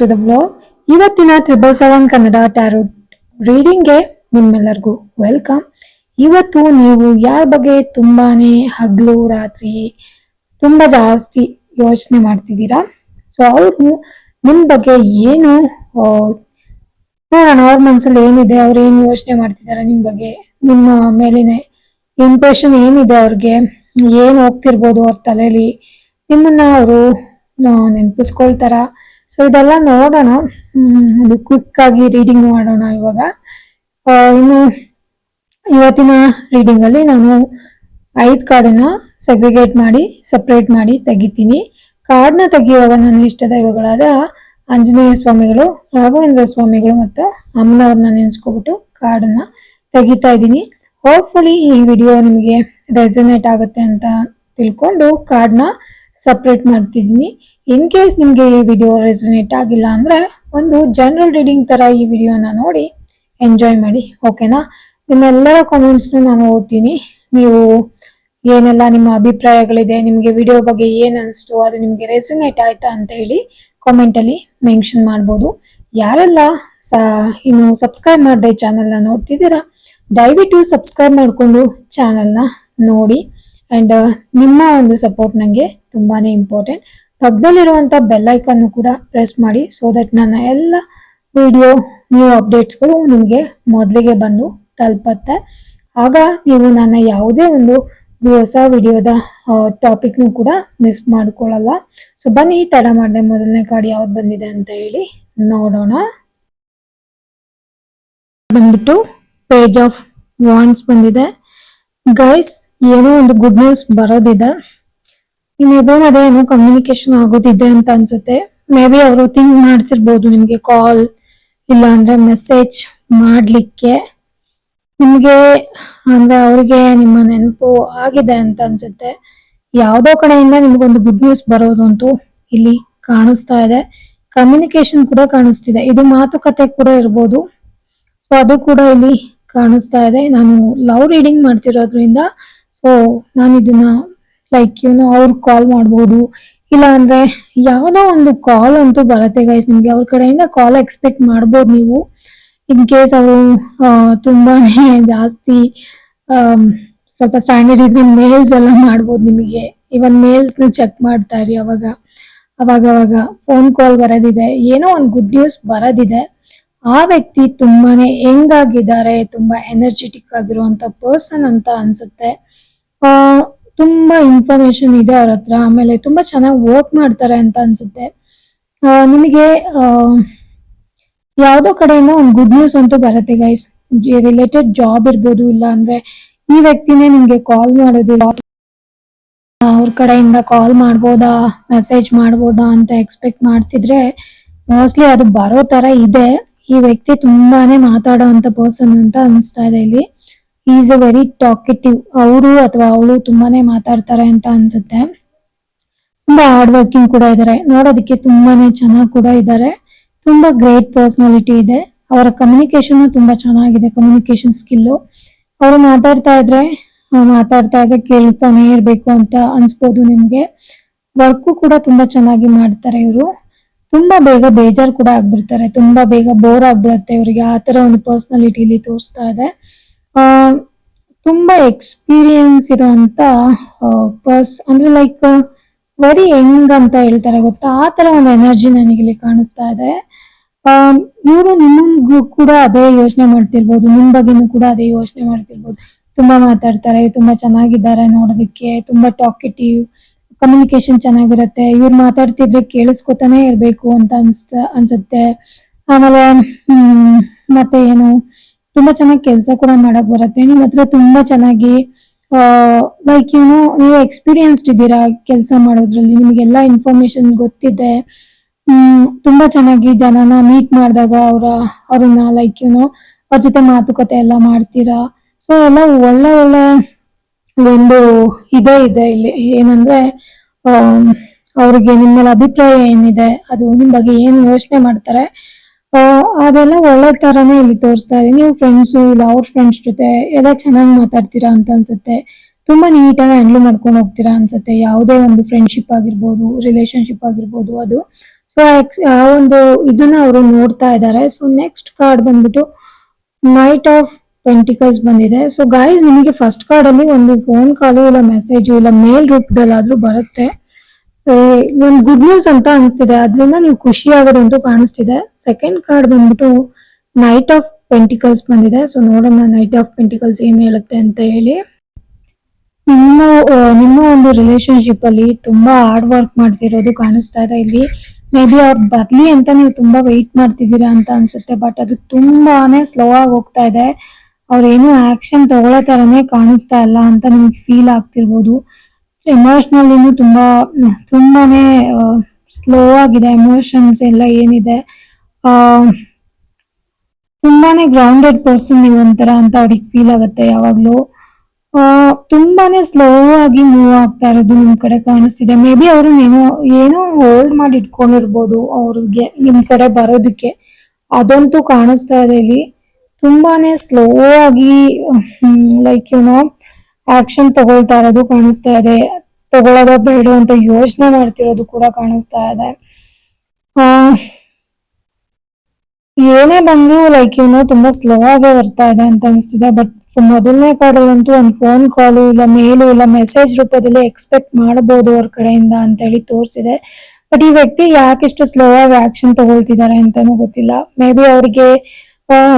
To the vlog ಇವತ್ತಿನ triple seven Kannada tarot ರೀಡಿಂಗ್ಗೆ ನಿಮ್ಮೆಲ್ಲರಿಗೂ ವೆಲ್ಕಮ್ ಇವತ್ತು ನೀವು ಯಾರ ಬಗ್ಗೆ ತುಂಬಾನೇ ಹಗಲು, ರಾತ್ರಿ ತುಂಬಾ ಜಾಸ್ತಿ ಯೋಚನೆ ಮಾಡ್ತಿದ್ದೀರಾ? ಸೊ ಅವರು ನಿಮ್ ಬಗ್ಗೆ ಏನು ನೋಡೋಣ, ಅವ್ರ ಮನಸ್ಸಲ್ಲಿ ಏನಿದೆ, ಅವ್ರು ಏನ್ ಯೋಚನೆ ಮಾಡ್ತಿದ್ದಾರೆ ನಿಮ್ ಬಗ್ಗೆ, ನಿಮ್ಮ ಮೇಲಿನ ಇಂಪ್ರೆಷನ್ ಏನಿದೆ ಅವ್ರಿಗೆ, ಏನ್ ಹೋಗ್ತಿರ್ಬೋದು ಅವ್ರ ತಲೆಯಲ್ಲಿ ನಿಮ್ಮನ್ನ ಅವರು ನೆನಪಿಸ್ಕೊಳ್ತಾರ? ಸೊ ಇದೆಲ್ಲ ನೋಡೋಣ. ಅದು ಕ್ವಿಕ್ ಆಗಿ ರೀಡಿಂಗ್ ಮಾಡೋಣ ಇವಾಗ. ಇನ್ನು ಇವತ್ತಿನ ರೀಡಿಂಗ್ ಅಲ್ಲಿ ನಾನು ಐದು ಕಾರ್ಡನ್ನ ಸೆಗ್ರಿಗೇಟ್ ಮಾಡಿ ಸಪ್ರೇಟ್ ಮಾಡಿ ತೆಗಿತೀನಿ. ಕಾರ್ಡ್ನ ತೆಗೆಯುವಾಗ ನನ್ನ ಇಷ್ಟ ದೈವಗಳಾದ ಆಂಜನೇಯ ಸ್ವಾಮಿಗಳು, ರಾಘವೇಂದ್ರ ಸ್ವಾಮಿಗಳು ಮತ್ತು ಅಮ್ಮನವ್ರನ್ನ ನೆನೆಸ್ಕೊಬಿಟ್ಟು ಕಾರ್ಡನ್ನ ತೆಗಿತಾ ಇದ್ದೀನಿ. ಹೋಪ್ಫುಲಿ ಈ ವಿಡಿಯೋ ನಿಮಗೆ ರೆಸೊನೇಟ್ ಆಗುತ್ತೆ ಅಂತ ತಿಳ್ಕೊಂಡು ಕಾರ್ಡ್ನ ಸಪ್ರೇಟ್ ಮಾಡ್ತಿದ್ದೀನಿ. ಇನ್ ಕೇಸ್ ನಿಮಗೆ ಈ ವಿಡಿಯೋ ರೆಸೊನೇಟ್ ಆಗಿಲ್ಲ ಅಂದ್ರೆ ಒಂದು ಜನರಲ್ ರೀಡಿಂಗ್ ತರ ಈ ವಿಡಿಯೋನ ನೋಡಿ ಎಂಜಾಯ್ ಮಾಡಿ ಓಕೆನಾ ನಿಮ್ಮೆಲ್ಲರ ಕಾಮೆಂಟ್ಸ್ನು ನಾನು ಓದ್ತೀನಿ. ನೀವು ಏನೆಲ್ಲ ನಿಮ್ಮ ಅಭಿಪ್ರಾಯಗಳಿದೆ, ನಿಮಗೆ ವಿಡಿಯೋ ಬಗ್ಗೆ ಏನ್ ಅನಿಸ್ತು, ಅದು ನಿಮಗೆ ರೆಸೊನೇಟ್ ಆಯ್ತಾ ಅಂತ ಹೇಳಿ ಕಾಮೆಂಟಲ್ಲಿ ಮೆನ್ಷನ್ ಮಾಡ್ಬೋದು. ಯಾರೆಲ್ಲ ಸ, ಇನ್ನು ಸಬ್ಸ್ಕ್ರೈಬ್ ಮಾಡದೆ ಚಾನಲ್ನ ನೋಡ್ತಿದ್ದೀರಾ, ದಯವಿಟ್ಟು ಸಬ್ಸ್ಕ್ರೈಬ್ ಮಾಡಿಕೊಂಡು ಚಾನಲ್ನ ನೋಡಿ. ಆ್ಯಂಡ್ ನಿಮ್ಮ ಒಂದು ಸಪೋರ್ಟ್ ನನಗೆ ತುಂಬಾನೇ ಇಂಪಾರ್ಟೆಂಟ್ ಪಕ್ಕದಲ್ಲಿರುವಂತ ಬೆಲ್ ಐಕನ್ ಕೂಡ ಪ್ರೆಸ್ ಮಾಡಿ ಸೊ ದಟ್ ನನ್ನ ಎಲ್ಲ ವಿಡಿಯೋ ನ್ಯೂ ಅಪ್ಡೇಟ್ಸ್ಗಳು ನಿಮಗೆ ಮೊದಲಿಗೆ ಬಂದು ತಲುಪತ್ತೆ. ಆಗ ನೀವು ನನ್ನ ಯಾವುದೇ ಒಂದು ಹೊಸ ವಿಡಿಯೋದ ಟಾಪಿಕ್ನು ಕೂಡ ಮಿಸ್ ಮಾಡ್ಕೊಳ್ಳಲ್ಲ. ಸೊ ಬನ್ನಿ, ತಡ ಮಾಡಿದೆ ಮೊದಲನೇ ಕಾರ್ಡ್ ಯಾವ್ದು ಬಂದಿದೆ ಅಂತ ಹೇಳಿ ನೋಡೋಣ. ಬಂದ್ಬಿಟ್ಟು ಪೇಜ್ ಆಫ್ ವಾಂಡ್ಸ್ ಬಂದಿದೆ. ಗೈಸ್ ಏನೋ ಒಂದು ಗುಡ್ ನ್ಯೂಸ್ ಬರೋದಿದೆ. ನಿಮ್ಮಿಬ್ಬರ ಬಿ ಏನೋ ಕಮ್ಯುನಿಕೇಶನ್ ಆಗೋದಿದೆ ಅಂತ ಅನ್ಸುತ್ತೆ. ಮೇ ಬಿ ಅವರು ಥಿಂಕ್ ಮಾಡ್ತಿರ್ಬೋದು ನಿಮಗೆ ಕಾಲ್ ಇಲ್ಲ ಅಂದ್ರೆ ಮೆಸೇಜ್ ಮಾಡ್ಲಿಕ್ಕೆ. ನಿಮಗೆ ಅಂದ್ರೆ ಅವ್ರಿಗೆ ನಿಮ್ಮ ನೆನಪು ಆಗಿದೆ ಅಂತ ಅನ್ಸುತ್ತೆ. ಯಾವುದೋ ಕಡೆಯಿಂದ ನಿಮ್ಗೊಂದು ಗುಡ್ ನ್ಯೂಸ್ ಬರೋದು ಅಂತೂ ಇಲ್ಲಿ ಕಾಣಿಸ್ತಾ ಇದೆ. ಕಮ್ಯುನಿಕೇಶನ್ ಕೂಡ ಕಾಣಿಸ್ತಿದೆ. ಇದು ಮಾತುಕತೆ ಕೂಡ ಇರ್ಬೋದು. ಸೊ ಅದು ಕೂಡ ಇಲ್ಲಿ ಕಾಣಿಸ್ತಾ ಇದೆ. ನಾನು ಲವ್ ರೀಡಿಂಗ್ ಮಾಡ್ತಿರೋದ್ರಿಂದ ಸೊ ನಾನು ಇದನ್ನ ಲೈಕ್ ಏನೋ ಅವ್ರು ಕಾಲ್ ಮಾಡ್ಬೋದು. ಇಲ್ಲ ಅಂದ್ರೆ ಯಾವ್ದೋ ಒಂದು ಕಾಲ್ ಅಂತೂ ಬರುತ್ತೆ ಗೈಸ್ ನಿಮ್ಗೆ ಅವ್ರ ಕಡೆಯಿಂದ ಕಾಲ್ ಎಕ್ಸ್ಪೆಕ್ಟ್ ಮಾಡ್ಬೋದು ನೀವು. ಇನ್ ಕೇಸ್ ಅವರು ತುಂಬಾನೇ ಜಾಸ್ತಿ ಸ್ವಲ್ಪ ಸ್ಟ್ಯಾಂಡರ್ಡ್ ಇದ್ರೆ ಮೇಲ್ಸ್ ಎಲ್ಲ ಮಾಡ್ಬೋದು ನಿಮಗೆ. ಇವನ್ ಮೇಲ್ಸ್ ಚೆಕ್ ಮಾಡ್ತಾ ಇರಿ ಅವಾಗ. ಅವಾಗ ಅವಾಗ ಫೋನ್ ಕಾಲ್ ಬರೋದಿದೆ. ಏನೋ ಒಂದು ಗುಡ್ ನ್ಯೂಸ್ ಬರೋದಿದೆ. ಆ ವ್ಯಕ್ತಿ ತುಂಬಾನೇ ಹೆಂಗಾಗಿದ್ದಾರೆ ತುಂಬಾ ಎನರ್ಜೆಟಿಕ್ ಆಗಿರುವಂತ ಪರ್ಸನ್ ಅಂತ ಅನ್ಸುತ್ತೆ. ಆ ತುಂಬಾ ಇನ್ಫಾರ್ಮೇಶನ್ ಇದೆ ಅವ್ರ ಹತ್ರ. ಆಮೇಲೆ ತುಂಬಾ ಚೆನ್ನಾಗಿ ವರ್ಕ್ ಮಾಡ್ತಾರೆ ಅಂತ ಅನ್ಸುತ್ತೆ. ನಿಮಗೆ ಯಾವ್ದೋ ಕಡೆಯಿಂದ ಒಂದು ಗುಡ್ ನ್ಯೂಸ್ ಅಂತೂ ಬರುತ್ತೆ ಗೈಸ್ ರಿಲೇಟೆಡ್ ಜಾಬ್ ಇರ್ಬೋದು, ಇಲ್ಲ ಅಂದ್ರೆ ಈ ವ್ಯಕ್ತಿನೇ ನಿಮ್ಗೆ ಕಾಲ್ ಮಾಡೋದಿಲ್ಲ ಅವ್ರ ಕಡೆಯಿಂದ ಕಾಲ್ ಮಾಡ್ಬೋದಾ ಮೆಸೇಜ್ ಮಾಡ್ಬೋದಾ ಅಂತ ಎಕ್ಸ್ಪೆಕ್ಟ್ ಮಾಡ್ತಿದ್ರೆ ಮೋಸ್ಟ್ಲಿ ಅದು ಬರೋ ತರ ಇದೆ. ಈ ವ್ಯಕ್ತಿ ತುಂಬಾನೇ ಮಾತಾಡೋ ಅಂತ ಪರ್ಸನ್ ಅಂತ ಅನಿಸ್ತಾ ಇದೆ ಇಲ್ಲಿ. ಈಸ್ ಎ ವೆರಿ ಟಾಕೆಟಿವ್ ಅವರು ಅಥವಾ ಅವಳು ತುಂಬಾನೇ ಮಾತಾಡ್ತಾರೆ ಅಂತ ಅನ್ಸುತ್ತೆ. ತುಂಬಾ ಹಾರ್ಡ್ ವರ್ಕಿಂಗ್ ಕೂಡ ಇದ್ದಾರೆ ನೋಡೋದಕ್ಕೆ ತುಂಬಾನೇ ಚೆನ್ನಾಗಿ ಕೂಡ ಇದ್ದಾರೆ ತುಂಬಾ ಗ್ರೇಟ್ ಪರ್ಸನಾಲಿಟಿ ಇದೆ. ಅವರ ಕಮ್ಯುನಿಕೇಶನ್ ತುಂಬಾ ಚೆನ್ನಾಗಿದೆ ಕಮ್ಯುನಿಕೇಶನ್ ಸ್ಕಿಲ್ಲು ಅವರು ಮಾತಾಡ್ತಾ ಇದ್ರೆ ಮಾತಾಡ್ತಾ ಇದ್ರೆ ಕೇಳ್ತಾನೆ ಇರ್ಬೇಕು ಅಂತ ಅನ್ಸ್ಬೋದು ನಿಮ್ಗೆ. ವರ್ಕು ಕೂಡ ತುಂಬಾ ಚೆನ್ನಾಗಿ ಮಾಡ್ತಾರೆ ಇವರು. ತುಂಬಾ ಬೇಗ ಬೇಜಾರ್ ಕೂಡ ಆಗ್ಬಿಡ್ತಾರೆ. ತುಂಬಾ ಬೇಗ ಬೋರ್ ಆಗ್ಬಿಡುತ್ತೆ ಇವರಿಗೆ. ಆ ತರ ಒಂದು ಪರ್ಸನಾಲಿಟಿ ಇಲ್ಲಿ ತೋರಿಸ್ತಾ ಇದೆ. ತುಂಬಾ ಎಕ್ಸ್ಪೀರಿಯನ್ಸ್ ಇರುವಂತ ಪರ್ಸ್ ಅಂದ್ರೆ ಲೈಕ್ ವೆರಿ ಯಂಗ್ ಅಂತ ಹೇಳ್ತಾರೆ ಗೊತ್ತಾ? ಆ ತರ ಒಂದು ಎನರ್ಜಿ ನನಗೆ ಇಲ್ಲಿ ಕಾಣಿಸ್ತಾ ಇದೆ. ಇವರು ನಿಮ್ಮಗೂ ಕೂಡ ಅದೇ ಯೋಚನೆ ಮಾಡ್ತಿರ್ಬೋದು. ನಿಮ್ ಬಗ್ಗೆನೂ ಕೂಡ ಅದೇ ಯೋಚನೆ ಮಾಡ್ತಿರ್ಬೋದು. ತುಂಬಾ ಮಾತಾಡ್ತಾರೆ, ತುಂಬಾ ಚೆನ್ನಾಗಿದ್ದಾರೆ ನೋಡೋದಕ್ಕೆ, ತುಂಬಾ ಟಾಕೆಟಿವ್ ಕಮ್ಯುನಿಕೇಶನ್ ಚೆನ್ನಾಗಿರುತ್ತೆ. ಇವ್ರು ಮಾತಾಡ್ತಿದ್ರೆ ಕೇಳಿಸ್ಕೊತಾನೆ ಇರ್ಬೇಕು ಅಂತ ಅನ್ಸ್ತ, ಅನ್ಸುತ್ತೆ. ಆಮೇಲೆ ಮತ್ತೆ ಏನು? ತುಂಬಾ ಚೆನ್ನಾಗಿ ಕೆಲಸ ಕೂಡ ಮಾಡಕ್ ಬರುತ್ತೆ. ನಿಮ್ ಹತ್ರ ತುಂಬಾ ಚೆನ್ನಾಗಿ ಲೈಕ್ ಏನು ನೀವು ಎಕ್ಸ್ಪೀರಿಯನ್ಸ್ಡ್ ಇದ್ದೀರಾ ಕೆಲಸ ಮಾಡೋದ್ರಲ್ಲಿ. ನಿಮಗೆಲ್ಲ ಇನ್ಫಾರ್ಮೇಶನ್ ಗೊತ್ತಿದೆ. ತುಂಬಾ ಚೆನ್ನಾಗಿ ಜನನ ಮೀಟ್ ಮಾಡಿದಾಗ ಅವರ, ಅವ್ರನ್ನ ಲೈಕ್ ಏನು ಅವ್ರ ಜೊತೆ ಮಾತುಕತೆ ಎಲ್ಲ ಮಾಡ್ತೀರಾ. ಸೊ ಎಲ್ಲ ಒಳ್ಳೆ ಒಳ್ಳೆ ಒಂದು ಇದೇ ಇದೆ ಇಲ್ಲಿ. ಏನಂದ್ರೆ ಅವ್ರಿಗೆ ನಿಮ್ಮ ಅಭಿಪ್ರಾಯ ಏನಿದೆ, ಅದು ನಿಮ್ ಬಗ್ಗೆ ಏನು ಯೋಚನೆ ಮಾಡ್ತಾರೆ ಅದೆಲ್ಲ ಒಳ್ಳೆ ತರಾನೇ ಇಲ್ಲಿ ತೋರಿಸ್ತಾ ಇದೆ. ನೀವು ಫ್ರೆಂಡ್ಸು ಇಲ್ಲ ಅವ್ರ ಫ್ರೆಂಡ್ಸ್ ಜೊತೆ ಎಲ್ಲ ಚೆನ್ನಾಗಿ ಮಾತಾಡ್ತೀರಾ ಅಂತ ಅನ್ಸುತ್ತೆ. ತುಂಬಾ ನೀಟಾಗಿ ಹ್ಯಾಂಡ್ಲ್ ಮಾಡ್ಕೊಂಡು ಹೋಗ್ತೀರಾ ಅನ್ಸುತ್ತೆ. ಯಾವುದೇ ಒಂದು ಫ್ರೆಂಡ್ಶಿಪ್ ಆಗಿರ್ಬೋದು ರಿಲೇಶನ್ಶಿಪ್ ಆಗಿರ್ಬೋದು ಅದು. ಸೊ ಆ ಒಂದು ಇದನ್ನ ಅವರು ನೋಡ್ತಾ ಇದ್ದಾರೆ. ಸೊ ನೆಕ್ಸ್ಟ್ ಕಾರ್ಡ್ ಬಂದ್ಬಿಟ್ಟು ನೈಟ್ ಆಫ್ ಪೆಂಟಿಕಲ್ಸ್ ಬಂದಿದೆ. ಸೊ ಗಾಯ್ಸ್ ನಿಮಗೆ ಫಸ್ಟ್ ಕಾರ್ಡ್ ಅಲ್ಲಿ ಒಂದು ಫೋನ್ ಕಾಲು ಇಲ್ಲ ಮೆಸೇಜ್ ಇಲ್ಲ ಮೇಲ್ ರೂಪದಲ್ಲಾದ್ರೂ ಬರುತ್ತೆ. ಒಂದು ಗುಡ್ ನ್ಯೂಸ್ ಅಂತ ಅನಿಸ್ತಿದೆ. ಅದರಿಂದ ನೀವು ಖುಷಿ ಆಗೋದಂತೂ ಕಾಣಿಸ್ತಿದೆ. ಸೆಕೆಂಡ್ ಕಾರ್ಡ್ ಬಂದ್ಬಿಟ್ಟು ನೈಟ್ ಆಫ್ ಪೆಂಟಿಕಲ್ಸ್ ಬಂದಿದೆ. ಸೊ ನೋಡೋಣ ನೈಟ್ ಆಫ್ ಪೆಂಟಿಕಲ್ಸ್ ಏನ್ ಹೇಳುತ್ತೆ ಅಂತ ಹೇಳಿ. ನಿಮ್ಮ ನಿಮ್ಮ ಒಂದು ರಿಲೇಶನ್ಶಿಪ್ ಅಲ್ಲಿ ತುಂಬಾ ಹಾರ್ಡ್ ವರ್ಕ್ ಮಾಡ್ತಿರೋದು ಕಾಣಿಸ್ತಾ ಇದೆ ಇಲ್ಲಿ. ಮೇ ಬಿ ಅವ್ರು ಬರ್ಲಿ ಅಂತ ನೀವು ತುಂಬಾ ವೆಯ್ಟ್ ಮಾಡ್ತಿದ್ದೀರಾ ಅಂತ ಅನ್ಸುತ್ತೆ ಬಟ್ ಅದು ತುಂಬಾನೇ ಸ್ಲೋ ಆಗಿ ಹೋಗ್ತಾ ಇದೆ. ಅವ್ರೇನು ಆಕ್ಷನ್ ತಗೊಳ್ಳೋ ತರನೇ ಕಾಣಿಸ್ತಾ ಇಲ್ಲ ಅಂತ ನಿಮ್ಗೆ ಫೀಲ್ ಆಗ್ತಿರ್ಬೋದು. ಎಮೋಷನಲ್ ಇನ್ನು ತುಂಬಾ, ತುಂಬಾನೇ ಸ್ಲೋ ಆಗಿದೆ. ಎಮೋಷನ್ಸ್ ಎಲ್ಲ ಏನಿದೆ. ತುಂಬಾನೇ ಗ್ರೌಂಡೆಡ್ ಪರ್ಸನ್ ನೀವು ಒಂಥರ ಅಂತ ಅವ್ರಿಗೆ ಫೀಲ್ ಆಗುತ್ತೆ ಯಾವಾಗ್ಲೂ. ತುಂಬಾನೇ ಸ್ಲೋ ಆಗಿ ಮೂವ್ ಆಗ್ತಾ ಇರೋದು ನಿಮ್ ಕಡೆ ಕಾಣಿಸ್ತಿದೆ. ಮೇ ಬಿ ಅವರು ನೀವು ಏನೋ ಹೋಲ್ಡ್ ಮಾಡಿ ಇಟ್ಕೊಂಡಿರ್ಬೋದು ಅವ್ರಿಗೆ, ನಿಮ್ ಕಡೆ ಬರೋದಕ್ಕೆ. ಅದಂತೂ ಕಾಣಿಸ್ತಾ ಇದೆ ಇಲ್ಲಿ. ತುಂಬಾನೇ ಸ್ಲೋ ಆಗಿ ಲೈಕ್ ಏನೋ ಆಕ್ಷನ್ ತಗೊಳ್ತಾ ಇರೋದು ಕಾಣಿಸ್ತಾ ಇದೆ. ತಗೊಳ್ಳೋದ ಬೇಡ ಅಂತ ಯೋಚನೆ ಮಾಡ್ತಿರೋದು ಕೂಡ ಕಾಣಿಸ್ತಾ ಇದೆ. ಆ, ಏನೇ ಬಂದ್ರು ಲೈಕ್ ಇವನು ತುಂಬಾ ಸ್ಲೋ ಆಗೇ ಬರ್ತಾ ಇದೆ ಅಂತ ಅನಿಸ್ತಿದೆ. ಬಟ್ ಮೊದಲನೇ ಕಾರ್ಡಲ್ಲಂತೂ ಒಂದು ಫೋನ್ ಕಾಲು ಇಲ್ಲ ಮೇಲು ಇಲ್ಲ ಮೆಸೇಜ್ ರೂಪದಲ್ಲಿ ಎಕ್ಸ್ಪೆಕ್ಟ್ ಮಾಡಬಹುದು ಅವ್ರ ಕಡೆಯಿಂದ ಅಂತ ಹೇಳಿ ತೋರಿಸಿದೆ. ಬಟ್ ಈ ವ್ಯಕ್ತಿ ಯಾಕೆ ಇಷ್ಟು ಸ್ಲೋ ಆಗಿ ಆಕ್ಷನ್ ತಗೊಳ್ತಿದ್ದಾರೆ ಅಂತಾನೂ ಗೊತ್ತಿಲ್ಲ. ಮೇ ಬಿ ಅವ್ರಿಗೆ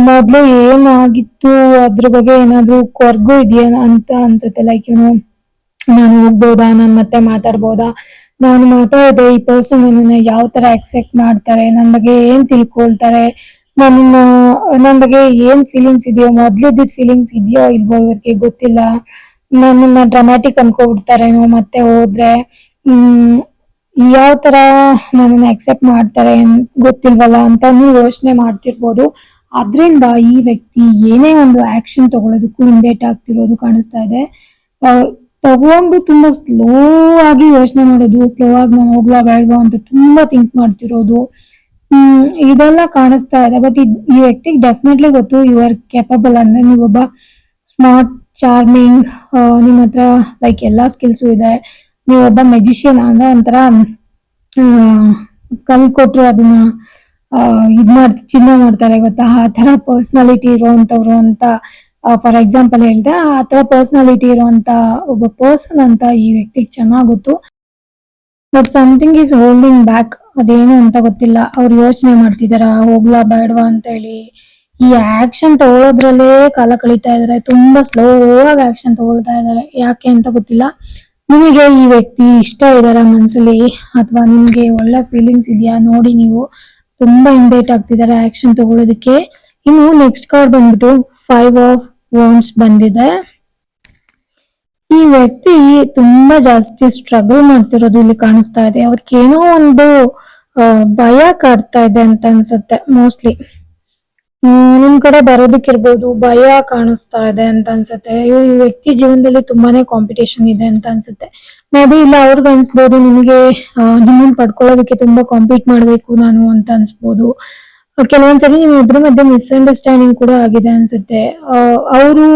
ಮೊದ್ಲು ಏನಾಗಿತ್ತು? ಅದ್ರ ಬಗ್ಗೆ ಏನಾದ್ರು ಕೊರ್ಗು ಇದೆಯಾ ಅಂತ ಅನ್ಸುತ್ತೆ ಲೈಕ್ ಇವನು ನಾನು ಹೋಗ್ಬೋದಾ? ನಾನು ಮತ್ತೆ ಮಾತಾಡ್ಬೋದಾ? ನಾನು ಮಾತಾಡಿದೆ ಈ ಪರ್ಸನ್ ನನ್ನ ಯಾವ ತರ ಅಕ್ಸೆಪ್ಟ್ ಮಾಡ್ತಾರೆ? ನನ್ನ ಬಗ್ಗೆ ಏನ್ ತಿಳ್ಕೊಳ್ತಾರೆ? ನನ್ನ ನನ್ನ ಬಗ್ಗೆ ಏನ್ ಫೀಲಿಂಗ್ಸ್ ಇದೆಯೋ? ಮೊದ್ಲಿದ್ದ ಫೀಲಿಂಗ್ಸ್ ಇದೆಯೋ ಇಲ್ವೋ ಇವ್ರಿಗೆ ಗೊತ್ತಿಲ್ಲ. ನನ್ನನ್ನ ಡ್ರಾಮ್ಯಾಟಿಕ್ ಅನ್ಕೊಬಿಡ್ತಾರೇನೋ ಮತ್ತೆ ಹೋದ್ರೆ? ಹ್ಮ್, ಯಾವ ತರ ನನ್ನನ್ನು ಅಕ್ಸೆಪ್ಟ್ ಮಾಡ್ತಾರೆ ಗೊತ್ತಿಲ್ವಲ್ಲ ಅಂತಾನು ಯೋಚನೆ ಮಾಡ್ತಿರ್ಬೋದು. ಅದ್ರಿಂದ ಈ ವ್ಯಕ್ತಿ ಏನೇ ಒಂದು ಆಕ್ಷನ್ ತಗೊಳ್ಳೋದಕ್ಕೂ ಹಿಂದೇಟ್ ಆಗ್ತಿರೋದು ಕಾಣಿಸ್ತಾ ಇದೆ. ತಗೊಂಡು ತುಂಬಾ ಸ್ಲೋ ಆಗಿ ಯೋಚನೆ ಮಾಡೋದು ಸ್ಲೋ ಆಗಿ ನಾನು ಹೋಗ್ಲಾ ಬೇಡವಾ ಅಂತ ತುಂಬಾ ಥಿಂಕ್ ಮಾಡ್ತಿರೋದು. ಇದೆಲ್ಲ ಕಾಣಿಸ್ತಾ ಇದೆ. ಬಟ್ ಈ ವ್ಯಕ್ತಿಗೆ ಡೆಫಿನೆಟ್ಲಿ ಗೊತ್ತು ಯು ಆರ್ ಕ್ಯಾಪಬಲ್ ಅಂದ್ರೆ ನೀವೊಬ್ಬ ಸ್ಮಾರ್ಟ್ ಚಾರ್ಮಿಂಗ್ ನಿಮ್ಮ ಹತ್ರ ಲೈಕ್ ಎಲ್ಲಾ ಸ್ಕಿಲ್ಸು ಇದೆ. ನೀವೊಬ್ಬ ಮೆಜಿಷಿಯನ್ ಅಂದ್ರೆ ಒಂಥರ ಕಲ್ ಕೊಟ್ರು ಅದನ್ನ ಇದ್ ಮಾಡ್ ಚಿನ್ನ ಮಾಡ್ತಾರೆ ಗೊತ್ತಾ? ಆ ತರ ಪರ್ಸನಾಲಿಟಿ ಇರುವಂತವ್ರು ಅಂತ ಫಾರ್ ಎಕ್ಸಾಂಪಲ್ ಹೇಳ್ದೆ, ಆ ತರ ಪರ್ಸನಾಲಿಟಿ ಇರುವಂತ ಒಬ್ಬ ಪರ್ಸನ್ ಅಂತ ಈ ವ್ಯಕ್ತಿಗೆ ಚೆನ್ನಾಗಿ ಗೊತ್ತು. But something is holding back ಅದೇನು ಅಂತ ಗೊತ್ತಿಲ್ಲ. ಅವ್ರು ಯೋಚನೆ ಮಾಡ್ತಿದಾರ? ಹೋಗ್ಲಾ ಬೇಡವಾ ಅಂತ ಹೇಳಿ ಈ ಆಕ್ಷನ್ ತಗೊಳ್ಳೋದ್ರಲ್ಲೇ ಕಾಲ ಕಳೀತಾ ಇದಾರೆ. ತುಂಬಾ ಸ್ಲೋ ಆಗಿ ಆಕ್ಷನ್ ತಗೊಳ್ತಾ ಇದಾರೆ. ಯಾಕೆ ಅಂತ ಗೊತ್ತಿಲ್ಲ. ನಿಮಗೆ ಈ ವ್ಯಕ್ತಿ ಇಷ್ಟ ಇದಾರ ಮನ್ಸಲ್ಲಿ? ಅಥವಾ ನಿಮ್ಗೆ ಒಳ್ಳೆ ಫೀಲಿಂಗ್ಸ್ ಇದೆಯಾ? ನೋಡಿ ನೀವು. ತುಂಬಾ ಇಂಡೇಟ್ ಆಗ್ತಿದ್ದಾರೆ ಆಕ್ಷನ್ ತಗೊಳ್ಳೋದಕ್ಕೆ ಇನ್ನು ನೆಕ್ಸ್ಟ್ ಕಾರ್ಡ್ ಬಂದ್ಬಿಟ್ಟು ಫೈವ್ ಆಫ್ ವೋನ್ಸ್ ಬಂದಿದೆ. ಈ ವ್ಯಕ್ತಿ ತುಂಬಾ ಜಾಸ್ತಿ ಸ್ಟ್ರಗಲ್ ಮಾಡ್ತಿರೋದು ಇಲ್ಲಿ ಕಾಣಿಸ್ತಾ ಇದೆ. ಅವ್ರಿಗೆ ಏನೋ ಒಂದು ಭಯ ಕಾಡ್ತಾ ಇದೆ ಅಂತ ಅನ್ಸುತ್ತೆ ಮೋಸ್ಟ್ಲಿ ನಿಮ್ ಕಡೆ ಬರೋದಕ್ಕಿರ್ಬೋದು, ಭಯ ಕಾಣಿಸ್ತಾ ಇದೆ ಅಂತ ಅನ್ಸುತ್ತೆ. ಈ ವ್ಯಕ್ತಿ ಜೀವನದಲ್ಲಿ ತುಂಬಾನೇ ಕಾಂಪಿಟೇಷನ್ ಇದೆ ಅಂತ ಅನ್ಸುತ್ತೆ. ಮೇ ಬಿ ಇಲ್ಲ ಅವ್ರಿಗೆ ಅನ್ಸ್ಬೋದು, ನಿಮಗೆ ನಿಮ್ಮನ್ನ ಪಡ್ಕೊಳ್ಳೋದಕ್ಕೆ ತುಂಬಾ ಕಾಂಪೀಟ್ ಮಾಡ್ಬೇಕು ನಾನು ಅಂತ ಅನ್ಸ್ಬೋದು. ಕೆಲವೊಂದ್ಸರಿ ನಿಮ್ ಇಬ್ಬರ ಮಧ್ಯೆ ಮಿಸ್ಅಂಡರ್ಸ್ಟ್ಯಾಂಡಿಂಗ್ ಕೂಡ ಆಗಿದೆ ಅನ್ಸುತ್ತೆ. ಅವರು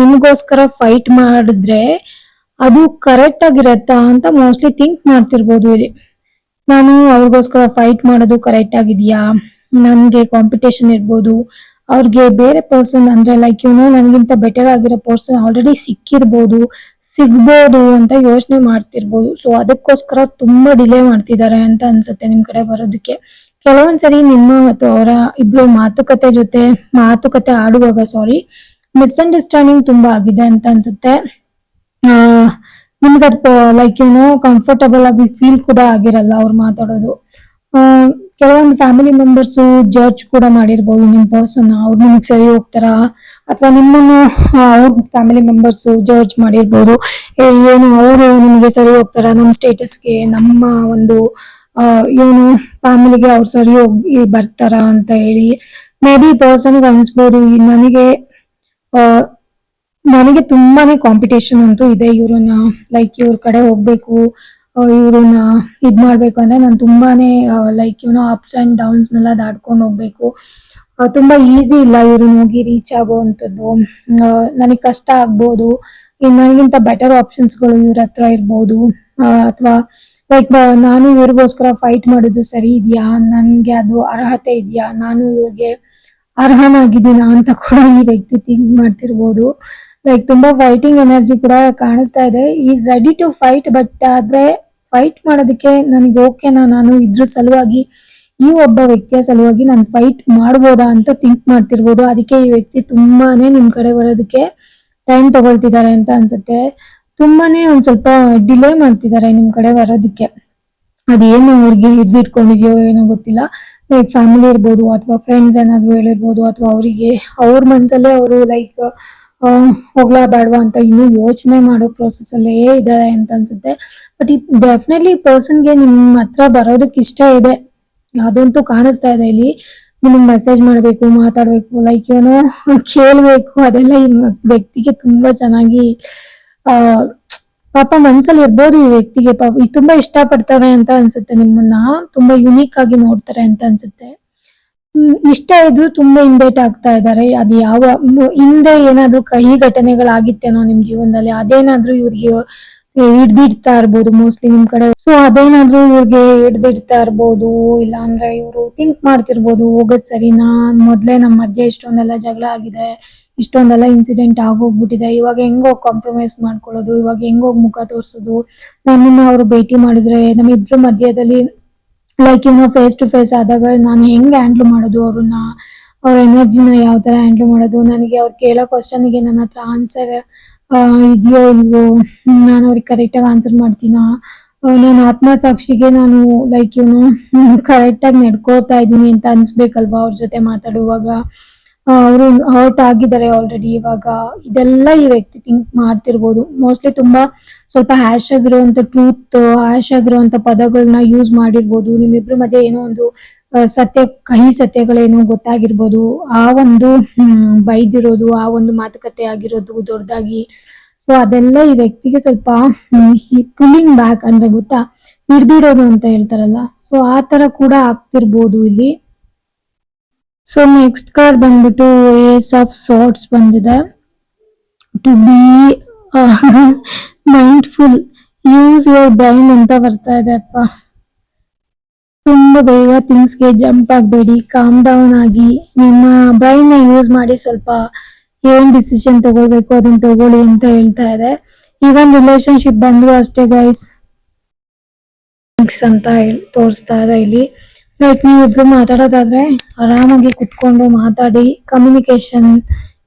ನಿಮ್ಗೋಸ್ಕರ ಫೈಟ್ ಮಾಡಿದ್ರೆ ಅದು ಕರೆಕ್ಟ್ ಆಗಿರತ್ತಾ ಅಂತ ಮೋಸ್ಟ್ಲಿ ಥಿಂಕ್ ಮಾಡ್ತಿರ್ಬೋದು ಇಲ್ಲಿ ನಾನು ಅವ್ರಿಗೋಸ್ಕರ ಫೈಟ್ ಮಾಡೋದು ಕರೆಕ್ಟ್ ಆಗಿದ್ಯಾ? ನನ್ಗೆ ಕಾಂಪಿಟೇಷನ್ ಇರ್ಬೋದು, ಅವ್ರಿಗೆ ಬೇರೆ ಪರ್ಸನ್ ಅಂದ್ರೆ ಲೈಕ್ ಇವನು ನನಗಿಂತ ಬೆಟರ್ ಆಗಿರೋ ಪರ್ಸನ್ ಆಲ್ರೆಡಿ ಸಿಕ್ಕಿರ್ಬೋದು, ಸಿಗ್ಬೋದು ಅಂತ ಯೋಚನೆ ಮಾಡ್ತಿರ್ಬೋದು. ಸೊ ಅದಕ್ಕೋಸ್ಕರ ತುಂಬಾ ಡಿಲೇ ಮಾಡ್ತಿದ್ದಾರೆ ಅಂತ ಅನ್ಸುತ್ತೆ ನಿಮ್ ಕಡೆ ಬರೋದಕ್ಕೆ. ಕೆಲವೊಂದ್ಸರಿ ನಿಮ್ಮ ಮತ್ತು ಅವರ ಇಬ್ರು ಮಾತುಕತೆ ಜೊತೆ ಮಾತುಕತೆ ಆಡುವಾಗ ಸಾರಿ ಮಿಸ್ಅಂಡರ್ಸ್ಟ್ಯಾಂಡಿಂಗ್ ತುಂಬಾ ಆಗಿದೆ ಅಂತ ಅನ್ಸುತ್ತೆ. ನಿಮ್ಗೆ ಲೈಕ್ ಏನೋ ಕಂಫರ್ಟಬಲ್ ಆಗಿ ಫೀಲ್ ಕೂಡ ಆಗಿರಲ್ಲ ಅವ್ರು ಮಾತಾಡೋದು. ಕೆಲವೊಂದು ಫ್ಯಾಮಿಲಿ ಮೆಂಬರ್ಸ್ ಜಡ್ಜ್ ಕೂಡ ಮಾಡಿರ್ಬೋದು. ನಿಮ್ಮ ಪರ್ಸನ್ ಅವ್ರು ನಿಮಗೆ ಸರಿ ಹೋಗ್ತಾರ? ಅಥವಾ ನಿಮ್ಮನ್ನು ಅವ್ರ ಫ್ಯಾಮಿಲಿ ಮೆಂಬರ್ಸ್ ಜಡ್ಜ್ ಮಾಡಿರ್ಬೋದು. ಏನು ಅವರು ನಿಮಗೆ ಸರಿ ಹೋಗ್ತಾರ? ನಮ್ಮ ಸ್ಟೇಟಸ್ಗೆ ನಮ್ಮ ಒಂದು ಏನು ಫ್ಯಾಮಿಲಿಗೆ ಅವ್ರು ಸರಿ ಹೋಗಿ ಬರ್ತಾರ ಅಂತ ಹೇಳಿ ಮೇ ಬಿ ಪರ್ಸನ್ಗೆ ಅನ್ಸ್ಬೋದು. ನನಗೆ ನನಗೆ ತುಂಬಾನೇ ಕಾಂಪಿಟೇಷನ್ ಅಂತೂ ಇದೆ. ಇವ್ರನ್ನ ಲೈಕ್ ಇವ್ರ ಕಡೆ ಹೋಗ್ಬೇಕು. ಇವ್ರನ್ನ ಇದ್ ಮಾಡ್ಬೇಕು ಅಂದ್ರೆ ನಾನು ತುಂಬಾನೇ ಲೈಕ್ ಇವನು ಅಪ್ಸ್ ಅಂಡ್ ಡೌನ್ಸ್ ನೆಲ್ಲ ದಾಟ್ಕೊಂಡು ಹೋಗ್ಬೇಕು. ತುಂಬಾ ಈಸಿ ಇಲ್ಲ ಇವ್ರನ್ನ ಹೋಗಿ ರೀಚ್ ಆಗುವಂಥದ್ದು. ನನಗೆ ಕಷ್ಟ ಆಗ್ಬೋದು. ನನಗಿಂತ ಬೆಟರ್ ಆಪ್ಷನ್ಸ್ಗಳು ಇವ್ರ ಹತ್ರ ಇರ್ಬೋದು. ಅಥವಾ ಲೈಕ್ ನಾನು ಇವ್ರಿಗೋಸ್ಕರ ಫೈಟ್ ಮಾಡೋದು ಸರಿ ಇದೆಯಾ? ನನಗೆ ಅದು ಅರ್ಹತೆ ಇದೆಯಾ? ನಾನು ಇವ್ರಿಗೆ ಅರ್ಹನಾಗಿದ್ದೀನಾ ಅಂತ ಕೂಡ ಈ ವ್ಯಕ್ತಿ ಥಿಂಕ್ ಮಾಡ್ತಿರ್ಬೋದು. ಲೈಕ್ ತುಂಬಾ ಫೈಟಿಂಗ್ ಎನರ್ಜಿ ಕೂಡ ಕಾಣಿಸ್ತಾ ಇದೆ. Is ready to fight but ಆದ್ರೆ ಫೈಟ್ ಮಾಡೋದಕ್ಕೆ ನನಗೆ ಓಕೆನಾ ನಾನು ಇದ್ರ ಸಲುವಾಗಿ, ಈ ಒಬ್ಬ ವ್ಯಕ್ತಿಯ ಸಲುವಾಗಿ ನಾನು ಫೈಟ್ ಮಾಡ್ಬೋದಾ ಅಂತ ಥಿಂಕ್ ಮಾಡ್ತಿರ್ಬೋದು. ಅದಕ್ಕೆ ಈ ವ್ಯಕ್ತಿ ತುಂಬಾನೇ ನಿಮ್ಮ ಕಡೆ ಬರೋದಕ್ಕೆ ಟೈಮ್ ತಗೊಳ್ತಿದ್ದಾರೆ ಅಂತ ಅನ್ಸುತ್ತೆ. ತುಂಬಾನೇ ಒಂದ್ ಸ್ವಲ್ಪ ಡಿಲೇ ಮಾಡ್ತಿದ್ದಾರೆ ನಿಮ್ ಕಡೆ ಬರೋದಕ್ಕೆ. ಅದೇನು ಅವ್ರಿಗೆ ಹಿಡ್ದಿಟ್ಕೊಂಡಿದ್ಯೋ ಏನೋ ಗೊತ್ತಿಲ್ಲ. ಲೈಕ್ ಫ್ಯಾಮಿಲಿ ಇರ್ಬೋದು ಅಥವಾ ಫ್ರೆಂಡ್ಸ್ ಏನಾದ್ರು ಹೇಳಿರ್ಬೋದು ಅಥವಾ ಅವರಿಗೆ, ಅವ್ರ ಮನ್ಸಲ್ಲೇ ಅವರು ಲೈಕ್ ಹೋಗ್ಲಾ ಬೇಡವಾ ಅಂತ ಇನ್ನೂ ಯೋಚನೆ ಮಾಡೋ ಪ್ರೋಸೆಸ್ ಅಲ್ಲೇ ಇದ್ದಾರೆ ಅಂತ ಅನ್ಸುತ್ತೆ. ಬಟ್ ಈ ಡೆಫಿನೆಟ್ಲಿ ಪರ್ಸನ್ಗೆ ನಿಮ್ ಹತ್ರ ಬರೋದಕ್ಕೆ ಇಷ್ಟ ಇದೆ. ಅದಂತೂ ಕಾಣಿಸ್ತಾ ಇದೆ ಇಲ್ಲಿ. ನಿಮ್ಗೆ ಮೆಸೇಜ್ ಮಾಡಬೇಕು, ಮಾತಾಡಬೇಕು ಲೈಕ್ ಏನೋ ಕೇಳ್ಬೇಕು, ಅದೆಲ್ಲ ಈ ವ್ಯಕ್ತಿಗೆ ತುಂಬಾ ಚೆನ್ನಾಗಿ, ಆ, ಪಾಪ ಮನ್ಸಲ್ಲಿ ಇರ್ಬೋದು ಈ ವ್ಯಕ್ತಿಗೆ. ಪಾಪ ತುಂಬಾ ಇಷ್ಟ ಪಡ್ತಾರೆ ಅಂತ ಅನ್ಸುತ್ತೆ ನಿಮ್ಮನ್ನ. ತುಂಬಾ ಯುನೀಕ್ ಆಗಿ ನೋಡ್ತಾರೆ ಅಂತ ಅನ್ಸುತ್ತೆ. ಇಷ್ಟ ಇದ್ರು ತುಂಬಾ ಹಿಂದೇಟ್ ಆಗ್ತಾ ಇದ್ದಾರೆ ಅದು ಯಾವ ಹಿಂದೆ ಏನಾದ್ರೂ ಕಹಿ ಘಟನೆಗಳಾಗಿತ್ತೇನೋ ನಿಮ್ ಜೀವನದಲ್ಲಿ, ಅದೇನಾದ್ರೂ ಇವ್ರಿಗೆ ಹಿಡ್ದಿಡ್ತಾ ಇರ್ಬೋದು ಮೋಸ್ಟ್ಲಿ ನಿಮ್ ಕಡೆ. ಸೊ ಅದೇನಾದ್ರೂ ಇವ್ರಿಗೆ ಹಿಡ್ದಿಡ್ತಾ ಇರ್ಬೋದು, ಇಲ್ಲ ಅಂದ್ರೆ ಇವರು ಥಿಂಕ್ ಮಾಡ್ತಿರ್ಬೋದು, ಹೋಗೋದ್ ಸರಿನಾ? ಮೊದ್ಲೇ ನಮ್ಮ ಮಧ್ಯೆ ಇಷ್ಟೊಂದೆಲ್ಲ ಜಗಳ ಆಗಿದೆ, ಇಷ್ಟೊಂದೆಲ್ಲ ಇನ್ಸಿಡೆಂಟ್ ಆಗೋಗ್ಬಿಟ್ಟಿದೆ, ಇವಾಗ ಹೆಂಗೋಗ್ ಕಾಂಪ್ರಮೈಸ್ ಮಾಡ್ಕೊಳ್ಳೋದು, ಇವಾಗ ಹೆಂಗೋಗ್ ಮುಖ ತೋರ್ಸೋದು. ನಮ್ಮನ್ನ ಅವ್ರು ಭೇಟಿ ಮಾಡಿದ್ರೆ, ನಮ್ಮಿಬ್ರ ಮಧ್ಯದಲ್ಲಿ ಲೈಕ್ ಏನೋ ಫೇಸ್ ಟು ಫೇಸ್ ಆದಾಗ ನಾನು ಹೆಂಗ್ ಹ್ಯಾಂಡ್ಲ್ ಮಾಡೋದು ಅವ್ರನ್ನ? ಅವ್ರ ಎನರ್ಜಿನ ಯಾವ ತರ ಹ್ಯಾಂಡಲ್ ಮಾಡೋದು? ನನಗೆ ಅವ್ರು ಕೇಳೋ ಕ್ವಶನ್ಗೆ ನನ್ನ ಹತ್ರ ಆನ್ಸರ್ ಇದೆಯೋ ಇಲ್ವೋ? ನಾನು ಅವ್ರಿಗೆ ಕರೆಕ್ಟಾಗಿ ಆನ್ಸರ್ ಮಾಡ್ತೀನಾ? ನನ್ನ ಆತ್ಮಸಾಕ್ಷಿಗೆ ನಾನು ಲೈಕ್ ಏನು ಕರೆಕ್ಟಾಗಿ ನಡ್ಕೋತಾ ಇದ್ದೀನಿ ಅಂತ ಅನ್ಸ್ಬೇಕಲ್ವಾ ಅವ್ರ ಜೊತೆ ಮಾತಾಡುವಾಗ? ಅವರು ಹರ್ಟ್ ಆಗಿದ್ದಾರೆ ಆಲ್ರೆಡಿ ಇವಾಗ. ಇದೆಲ್ಲ ಈ ವ್ಯಕ್ತಿ ಥಿಂಕ್ ಮಾಡ್ತಿರ್ಬೋದು. ಮೋಸ್ಟ್ಲಿ ತುಂಬಾ ಸ್ವಲ್ಪ ಹ್ಯಾಶ್ ಆಗಿರುವಂತ ಟ್ರೂತ್ ಹ್ಯಾಶ್ ಆಗಿರುವಂತ ಪದಗಳನ್ನ ಯೂಸ್ ಮಾಡಿರ್ಬೋದು. ನಿಮ್ಮಿಬ್ರ ಮಧ್ಯೆ ಏನೋ ಒಂದು ಸತ್ಯ, ಕಹಿ ಸತ್ಯಗಳೇನೋ ಗೊತ್ತಾಗಿರ್ಬೋದು. ಆ ಒಂದು ಬೈದಿರೋದು, ಆ ಒಂದು ಮಾತುಕತೆ ಆಗಿರೋದು ದೊಡ್ಡದಾಗಿ. ಸೊ ಅದೆಲ್ಲ ಈ ವ್ಯಕ್ತಿಗೆ ಸ್ವಲ್ಪ ಪುಲ್ಲಿಂಗ್ ಬ್ಯಾಕ್ ಅಂದ್ರೆ ಗೊತ್ತಾ? ಹಿಡ್ದಿಡೋದು ಅಂತ ಹೇಳ್ತಾರಲ್ಲ. ಸೊ ಆ ತರ ಕೂಡ ಆಗ್ತಿರ್ಬೋದು ಇಲ್ಲಿ. ಸೊ ನೆಕ್ಸ್ಟ್ ಕಾರ್ಡ್ ಬಂದ್ಬಿಟ್ಟು ಏಸ್ ಆಫ್ ಸಾರ್ಟ್ಸ್ ಬಂದಿದೆ. To be mindful use your brain ಅಂತ ಬರ್ತಾ ಇದೆ ಅಪ್ಪ. ತುಂಬಾ ಬೇಗ ಥಿಂಗ್ಸ್ಗೆ ಜಂಪ್ ಆಗಬೇಡಿ ಕಾಮ್ ಡೌನ್ ಆಗಿ. ನಿಮ್ಮ ಬ್ರೈನ್ ಯೂಸ್ ಮಾಡಿ ಸ್ವಲ್ಪ ಏನ್ ಡಿಸಿಷನ್ ತಗೊಳ್ಬೇಕು ಅದನ್ನ ತಗೊಳ್ಳಿ ಅಂತ ಹೇಳ್ತಾ ಇದೆ. ಈವನ್ ರಿಲೇಶನ್ಶಿಪ್ ಬಂದ್ರು ಅಷ್ಟೇ ಗೈಸ್ ಅಂತ ಹೇಳಿ, ತೋರಿಸ್ತಾ ಇದೆ ಇಲ್ಲಿ. ಲೈಕ್ ನೀವು ಇಬ್ರು ಮಾತಾಡೋದಾದ್ರೆ ಆರಾಮಾಗಿ ಕುತ್ಕೊಂಡು ಮಾತಾಡಿ ಕಮ್ಯುನಿಕೇಶನ್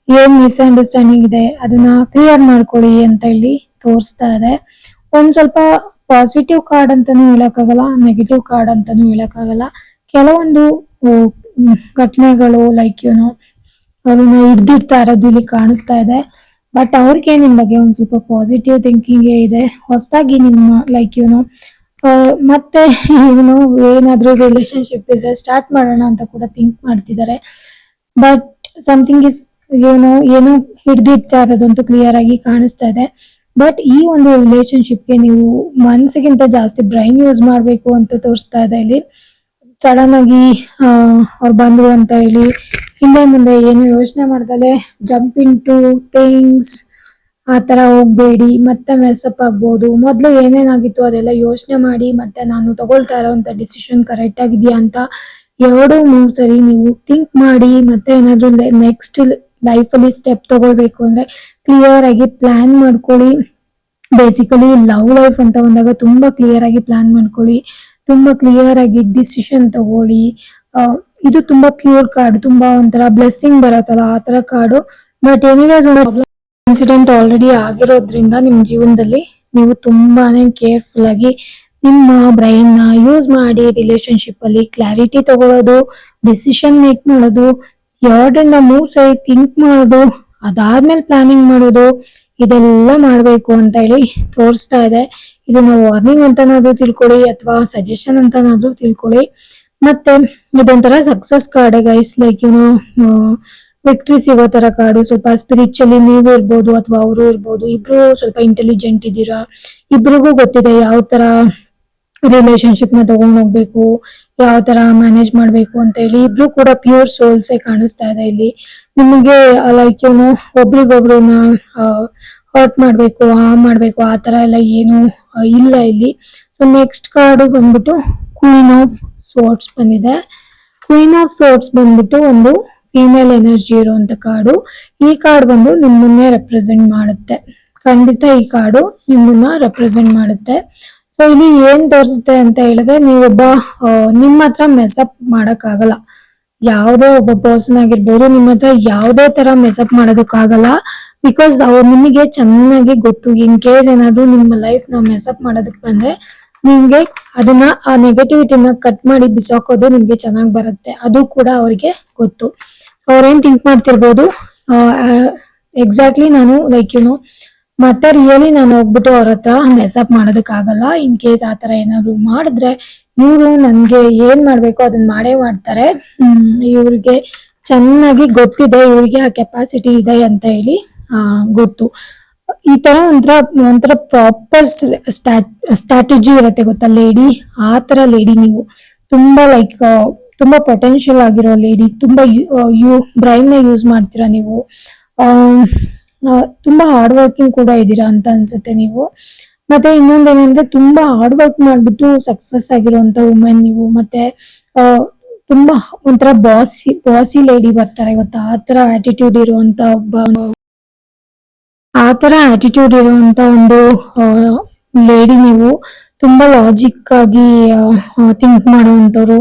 ಏನ್ ಮಿಸ್ಅಂಡರ್ಸ್ಟ್ಯಾಂಡಿಂಗ್ ಇದೆ, ಅದನ್ನ ಕ್ಲಿಯರ್ ಮಾಡ್ಕೊಳ್ಳಿ ಅಂತ ಹೇಳಿ ತೋರಿಸ್ತಾ ಇದೆ. ಒಂದ್ ಸ್ವಲ್ಪ ಪಾಸಿಟಿವ್ ಕಾರ್ಡ್ ಅಂತಾನು ಹೇಳಕ್ಕಾಗಲ್ಲ ನೆಗೆಟಿವ್ ಕಾರ್ಡ್ ಅಂತಾನು ಹೇಳಕ್ಕಾಗಲ್ಲ. ಕೆಲವೊಂದು ಘಟನೆಗಳು ಲೈಕ್ ಏನು ಅವ್ರನ್ನ ಹಿಡ್ದಿಡ್ತಾ ಇರೋದು ಇಲ್ಲಿ ಕಾಣಿಸ್ತಾ ಇದೆ. ಬಟ್ ಅವ್ರಿಗೆ ನಿಮ್ ಬಗ್ಗೆ ಒಂದ್ ಸ್ವಲ್ಪ ಪಾಸಿಟಿವ್ ಥಿಂಕಿಂಗ್ ಇದೆ. ಹೊಸದಾಗಿ ನಿಮ್ಮ ಲೈಕ್ ಏನೋ ಮತ್ತೆ ಇವನು ಏನಾದ್ರೂ ರಿಲೇಶನ್ಶಿಪ್ ಇದ್ರೆ ಸ್ಟಾರ್ಟ್ ಮಾಡೋಣ ಅಂತ ಕೂಡ ಥಿಂಕ್ ಮಾಡ್ತಿದ್ದಾರೆ ಬಟ್ ಸಮಥಿಂಗ್ ಇಸ್ ಏನೋ ಏನೋ ಹಿಡ್ದಿಡ್ತಾ ಇರೋದಂತೂ ಕ್ಲಿಯರ್ ಆಗಿ ಕಾಣಿಸ್ತಾ ಇದೆ. ಬಟ್ ಈ ಒಂದು ರಿಲೇಶನ್ಶಿಪ್ಗೆ ನೀವು ಮನಸ್ಸಿಗಿಂತ ಜಾಸ್ತಿ ಬ್ರೈನ್ ಯೂಸ್ ಮಾಡಬೇಕು ಅಂತ ತೋರಿಸ್ತಾ ಇದೆ ಇಲ್ಲಿ. ಸಡನ್ ಆಗಿ ಅವ್ರು ಬಂದ್ರು ಅಂತ ಹೇಳಿ, ಹಿಂದೆ ಮುಂದೆ ಏನು ಯೋಚನೆ ಮಾಡ್ದಲೆ ಜಂಪ್ ಇನ್ ಟು ಥಿಂಗ್ಸ್ ಆ ತರ ಹೋಗ್ಬೇಡಿ, ಮತ್ತೆ ಮೆಸಪ್ ಆಗ್ಬೋದು. ಮೊದ್ಲು ಏನೇನಾಗಿತ್ತು ಅದೆಲ್ಲ ಯೋಚನೆ ಮಾಡಿ, ಮತ್ತೆ ನಾನು ತಗೊಳ್ತಾ ಇರೋಂಥ ಡಿಸಿಷನ್ ಕರೆಕ್ಟ್ ಆಗಿದೆಯಾ ಅಂತ ಎರಡು, ಮೂರು ಸರಿ ನೀವು ಥಿಂಕ್ ಮಾಡಿ, ಮತ್ತೆ ಏನಾದ್ರು ನೆಕ್ಸ್ಟ್ ಲೈಫ್ ಅಲ್ಲಿ ಸ್ಟೆಪ್ ತಗೊಳ್ಬೇಕು ಅಂದ್ರೆ ಕ್ಲಿಯರ್ ಆಗಿ ಪ್ಲಾನ್ ಮಾಡ್ಕೊಳ್ಳಿ. ಬೇಸಿಕಲಿ ಲವ್ ಲೈಫ್ ಅಂತ ಬಂದಾಗ ತುಂಬಾ ಕ್ಲಿಯರ್ ಆಗಿ ಪ್ಲಾನ್ ಮಾಡ್ಕೊಳ್ಳಿ. ತುಂಬಾ ಕ್ಲಿಯರ್ ಆಗಿ ಡಿಸಿಷನ್ ತಗೊಳ್ಳಿ. ಇದು ತುಂಬಾ ಪ್ಯೂರ್ ಕಾರ್ಡ್ ತುಂಬಾ ಒಂಥರ ಬ್ಲೆಸ್ಸಿಂಗ್ ಬರತ್ತಲ್ಲ, ಆ ತರ card but anyways incident already ಆಗಿರೋದ್ರಿಂದ ನಿಮ್ಮ ಜೀವನದಲ್ಲಿ ನೀವು ತುಂಬಾನೇ ಕೇರ್ಫುಲ್ ಆಗಿ ನಿಮ್ಮ ಬ್ರೈನ್ನ ಯೂಸ್ ಮಾಡಿ ರಿಲೇಶನ್ಶಿಪ್ ಅಲ್ಲಿ ಕ್ಲಾರಿಟಿ ತಗೊಳ್ಳೋದು ಡಿಸಿಷನ್ ಮೇಕ್ ಮಾಡೋದು ಎರಡನ್ನ ಮೂರ್ ಸರಿ ಥಿಂಕ್ ಮಾಡೋದು, ಅದಾದ್ಮೇಲೆ ಪ್ಲಾನಿಂಗ್ ಮಾಡೋದು, ಇದೆಲ್ಲ ಮಾಡ್ಬೇಕು ಅಂತ ಹೇಳಿ ತೋರಿಸ್ತಾ ಇದೆ. ಇದನ್ನ ವಾರ್ನಿಂಗ್ ಅಂತನಾದ್ರೂ ತಿಳ್ಕೊಳ್ಳಿ ಅಥವಾ ಸಜೆಷನ್ ಅಂತನಾದ್ರೂ ತಿಳ್ಕೊಳ್ಳಿ. ಮತ್ತೆ ಇದೊಂಥರ ಸಕ್ಸಸ್ ಕಾರ್ಡ್ ಗೈಸ್ ಲೈಕ್ ಏನು ವಿಕ್ಟ್ರಿ ಸಿಗೋ ತರ ಕಾಡು, ಸ್ವಲ್ಪ ಸ್ಪಿರಿಚುಲಿ ನೀವು ಇರ್ಬೋದು ಅಥವಾ ಅವರು ಇರ್ಬೋದು, ಇಬ್ರು ಸ್ವಲ್ಪ ಇಂಟೆಲಿಜೆಂಟ್ ಇದ್ದೀರಾ? ಇಬ್ರಿಗೂ ಗೊತ್ತಿದೆ ಯಾವ ತರ ರಿಲೇಶನ್ಶಿಪ್ನ ತಗೊಂಡ್ ಹೋಗ್ಬೇಕು, ಯಾವ ತರ ಮ್ಯಾನೇಜ್ ಮಾಡ್ಬೇಕು ಅಂತ ಹೇಳಿ. ಇಬ್ರು ಕೂಡ ಪ್ಯೂರ್ ಸೋಲ್ಸ್ ಕಾಣಿಸ್ತಾ ಇದೆ ಇಲ್ಲಿ. ನಿಮಗೆ ಲೈಕ್ ಏನು ಒಬ್ರಿಗೊಬ್ರನ್ನ ಹರ್ಟ್ ಮಾಡಬೇಕು ಆ ಮಾಡಬೇಕು, ಆ ತರ ಎಲ್ಲ ಏನು ಇಲ್ಲ ಇಲ್ಲಿ. ಸೊ ನೆಕ್ಸ್ಟ್ ಕಾರ್ಡು ಬಂದ್ಬಿಟ್ಟು ಕ್ವೀನ್ ಆಫ್ ಸ್ವೋರ್ಡ್ಸ್ ಬಂದಿದೆ. ಕ್ವೀನ್ ಆಫ್ ಸ್ವೋರ್ಡ್ಸ್ ಬಂದ್ಬಿಟ್ಟು ಒಂದು ಫೀಮೇಲ್ ಎನರ್ಜಿ ಇರುವಂತ ಕಾರ್ಡು ಈ ಕಾರ್ಡ್ ಬಂದು ನಿಮ್ಮನ್ನೇ ರೆಪ್ರೆಸೆಂಟ್ ಮಾಡುತ್ತೆ. ಖಂಡಿತ ಈ ಕಾರ್ಡು ನಿಮ್ಮನ್ನ ರೆಪ್ರೆಸೆಂಟ್ ಮಾಡುತ್ತೆ. ಸೊ ಇಲ್ಲಿ ಏನ್ ತೋರಿಸುತ್ತೆ ಅಂತ ಹೇಳಿದ್ರೆ, ನೀವೊಬ್ಬ ನಿಮ್ಮ ಹತ್ರ ಮೆಸಪ್ ಮಾಡಕ್ಕಾಗಲ್ಲ. ಯಾವುದೇ ಒಬ್ಬ ಪರ್ಸನ್ ಆಗಿರ್ಬೋದು, ನಿಮ್ಮ ಹತ್ರ ಯಾವುದೇ ತರ ಮೆಸಪ್ ಮಾಡೋದಕ್ಕಾಗಲ್ಲ. ಬಿಕಾಸ್ ಅವ್ರು ನಿಮಗೆ ಚೆನ್ನಾಗಿ ಗೊತ್ತು. ಇನ್ ಕೇಸ್ ಏನಾದ್ರು ನಿಮ್ಮ ಲೈಫ್ನ ಮೆಸಪ್ ಮಾಡೋದಕ್ಕೆ ಬಂದ್ರೆ, ನಿಮ್ಗೆ ಅದನ್ನ, ಆ ನೆಗೆಟಿವಿಟಿನ ಕಟ್ ಮಾಡಿ ಬಿಸಾಕೋದು ನಿಮ್ಗೆ ಚೆನ್ನಾಗಿ ಬರುತ್ತೆ. ಅದು ಕೂಡ ಅವ್ರಿಗೆ ಗೊತ್ತು. ಅವ್ರೇನ್ ಥಿಂಕ್ ಮಾಡ್ತಿರ್ಬೋದು? ಎಕ್ಸಾಕ್ಟ್ಲಿ ನಾನು ಲೈಕ್ ಯುನೋ ಮತ್ತೆ ರಿಯಲಿ ನಾನು ಹೋಗ್ಬಿಟ್ಟು ಅವ್ರ ಹತ್ರ ಮೆಸಪ್ ಮಾಡೋದಕ್ಕಾಗಲ್ಲ. ಇನ್ ಕೇಸ್ ಆ ತರ ಏನಾದ್ರು ಮಾಡಿದ್ರೆ ಇವರು ನನ್ಗೆ ಏನ್ ಮಾಡ್ಬೇಕು ಅದನ್ನ ಮಾಡೇ ಮಾಡ್ತಾರೆ. ಇವ್ರಿಗೆ ಚೆನ್ನಾಗಿ ಗೊತ್ತಿದೆ, ಇವ್ರಿಗೆ ಆ ಕೆಪಾಸಿಟಿ ಇದೆ ಅಂತ ಹೇಳಿ ಗೊತ್ತು. ಈ ತರ ಒಂಥರ ಒಂಥರ ಪ್ರಾಪರ್ ಸ್ಟ್ರಾಟಜಿ ಇರುತ್ತೆ ಗೊತ್ತಾ ಲೇಡಿ ಆ ತರ ಲೇಡಿ ನೀವು. ತುಂಬಾ ಲೈಕ್ ತುಂಬಾ ಪೊಟೆನ್ಶಿಯಲ್ ಆಗಿರೋ ಲೇಡಿ ತುಂಬಾ ಯು ಬ್ರೈನ್ನ ಯೂಸ್ ಮಾಡ್ತೀರಾ ನೀವು. ತುಂಬಾ ಹಾರ್ಡ್ ವರ್ಕಿಂಗ್ ಕೂಡ ಇದ್ದೀರಾ ಅಂತ ಅನ್ಸುತ್ತೆ ನೀವು. ಮತ್ತೆ ಇನ್ನೊಂದೇನಂದ್ರೆ ತುಂಬಾ ಹಾರ್ಡ್ ವರ್ಕ್ ಮಾಡ್ಬಿಟ್ಟು ಸಕ್ಸಸ್ ಆಗಿರುವಂತ ವುಮೆನ್ ನೀವು. ಮತ್ತೆ ತುಂಬಾ ಒಂಥರ ಬಾಸಿ ಬಾಸಿ ಲೇಡಿ ಬರ್ತಾರೆ ಗೊತ್ತಾ ಆ ತರ ಆಟಿಟ್ಯೂಡ್ ಇರುವಂತ ಆ ತರ ಆಟಿಟ್ಯೂಡ್ ಇರುವಂತ ಒಂದು ಲೇಡಿ ನೀವು. ತುಂಬಾ ಲಾಜಿಕ್ ಆಗಿ ಥಿಂಕ್ ಮಾಡುವಂತವ್ರು